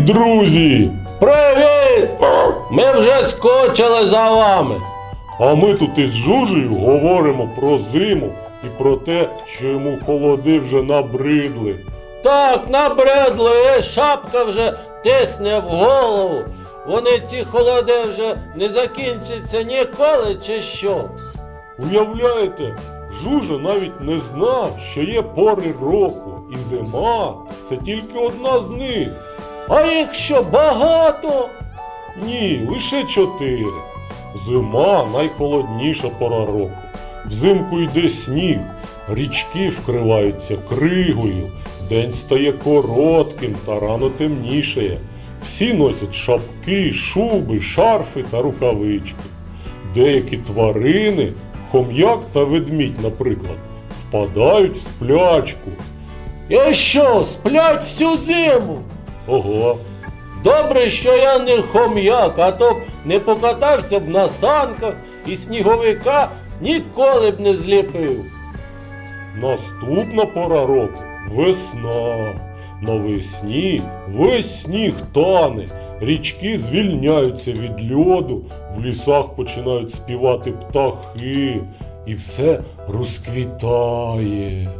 Друзі! Привіт! Ми вже скочили за вами. А ми тут із Жужею говоримо про зиму і про те, що йому холоди вже набридли. Так, набридло, і шапка вже тисне в голову. Вони ці холоди вже не закінчаться ніколи чи що. Уявляєте, Жужа навіть не знав, що є пори року, і зима це тільки одна з них. А їх що багато? Ні, лише чотири. Зима найхолодніша пора року. Взимку йде сніг, річки вкриваються кригою, день стає коротким та рано темнішає. Всі носять шапки, шуби, шарфи та рукавички. Деякі тварини, хом'як та ведмідь, наприклад, впадають в сплячку. І що, сплять всю зиму? Ого, Добре, що я не хом'як, а то б не покатався б на санках і сніговика ніколи б не зліпив. Наступна пора року весна. Навесні весь сніг тане, річки звільняються від льоду, в лісах починають співати птахи, і все розквітає.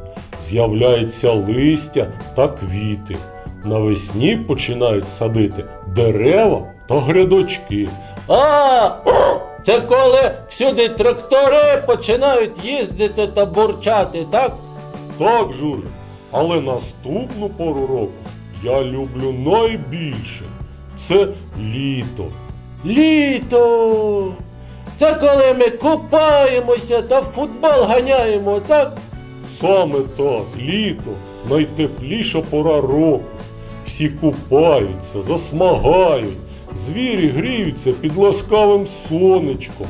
З'являється листя та квіти. Навесні починають садити дерева та грядочки. А, це коли всюди трактори починають їздити та бурчати, так? Так, Жужа, але наступну пору року я люблю найбільше. Це літо. Літо. Це коли ми купаємося та в футбол ганяємо, так? Саме так, літо найтепліша пора року. Всі купаються, засмагають, звірі гріються під ласкавим сонечком.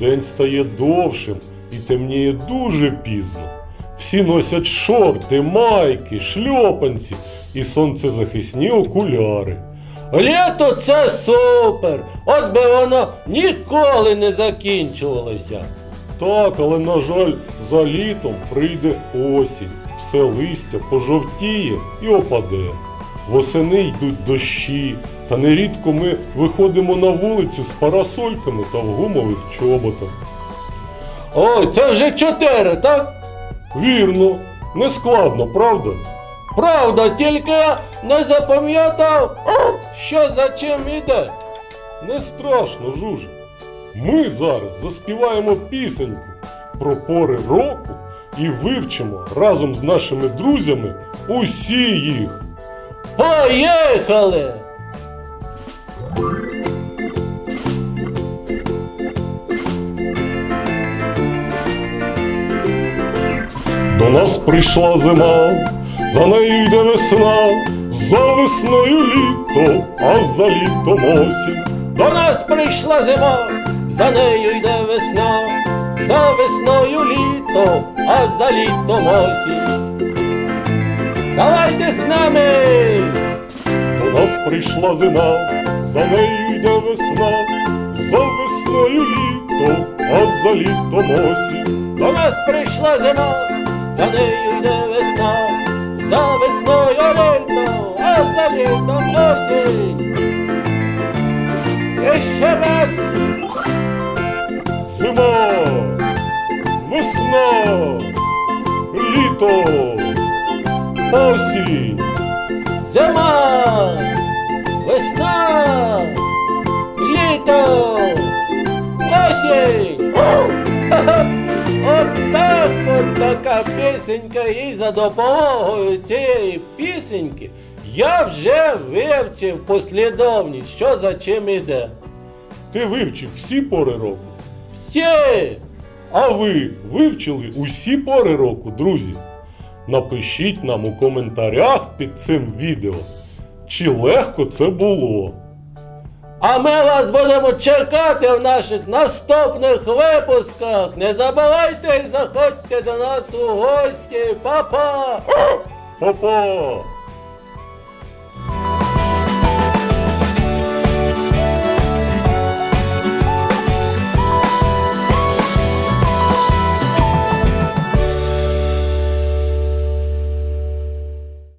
День стає довшим і темніє дуже пізно. Всі носять шорти, майки, шльопанці і сонцезахисні окуляри. Літо це супер! От би воно ніколи не закінчувалося. Так, але на жаль, за літом прийде осінь, все листя пожовтіє і опаде. Восени йдуть дощі, та нерідко ми виходимо на вулицю з парасольками та в гумових чоботах. Ой, це вже чотири, так? Вірно, не складно, правда? Правда, тільки я не запам'ятав, що за чим іде. Не страшно, жужа. Ми зараз заспіваємо пісеньку про пори року і вивчимо разом з нашими друзями усі їх. Поїхали! До нас прийшла зима, за нею йде весна, за весною літо, а за літом осінь. До нас прийшла зима, за нею йде весна, за весною літо, а за літом осінь. Давайте з нами! До нас прийшла зима, за нею йде весна, за весною літо, а за літом осінь. До нас прийшла зима, за нею йде весна, за весною літо, а за літом осінь. І ще раз! Осінь. Ха-ха. От так от така пісенька, і за допомогою цієї пісеньки я вже вивчив послідовність, що за чим іде. Ти вивчив всі пори року. Всі! А ви вивчили усі пори року, друзі? Напишіть нам у коментарях під цим відео, чи легко це було. А ми вас будемо чекати в наших наступних випусках. Не забувайте і заходьте до нас у гості. Па-па! Па-па!